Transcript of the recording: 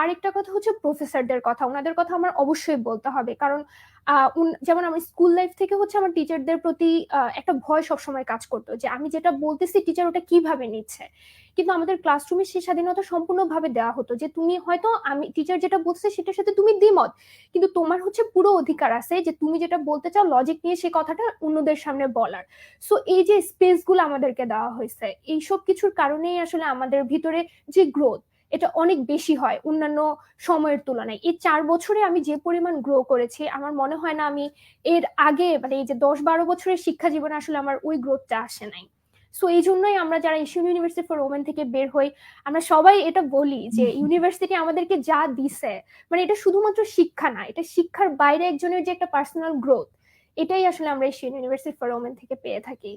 আরেকটা কথা হচ্ছে প্রফেসরদের কথা। ওনাদের কথা আমার অবশ্যই বলতে হবে। কারণ যেমন আমি স্কুল লাইফ থেকে হচ্ছে আমার টিচারদের প্রতি একটা ভয় সবসময় কাজ করতো যে আমি যেটা বলতেছি টিচার ওটা কীভাবে নিচ্ছে? কিন্তু আমাদের ক্লাসরুমে সেই স্বাধীনতা সম্পূর্ণভাবে দেওয়া হতো যে তুমি হয়তো আমি টিচার যেটা বলছে সেটার সাথে তুমি দ্বিমত। কিন্তু তোমার হচ্ছে পুরো অধিকার আছে যে তুমি যেটা বলতে চাও লজিক নিয়ে সেই কথাটা অন্যদের সামনে বলার। সো এই যে স্পেসগুলো আমাদেরকে দেওয়া হয়েছে, এইসব কিছুর কারণেই আসলে আমাদের ভিতরে যে গ্রোথ এটা অনেক বেশি হয় অন্যান্য সময়ের তুলনায়। এই চার বছরে আমি যে পরিমাণ গ্রো করেছি আমার মনে হয় না আমি এর আগে মানে এই যে দশ বারো বছরের শিক্ষা জীবনে আসলে আমার ওই গ্রোথটা আসে নাই। সো এই জন্যই আমরা যারা এশিয়ান ইউনিভার্সিটি ফর ওমেন থেকে বের হই আমরা সবাই এটা বলি যে ইউনিভার্সিটি আমাদেরকে যা দিছে মানে এটা শুধুমাত্র শিক্ষা না এটা শিক্ষার বাইরে একজনের যে একটা পার্সোনাল গ্রোথ এটাই আসলে আমরা এশিয়ান ইউনিভার্সিটি ফর ওমেন থেকে পেয়ে থাকি।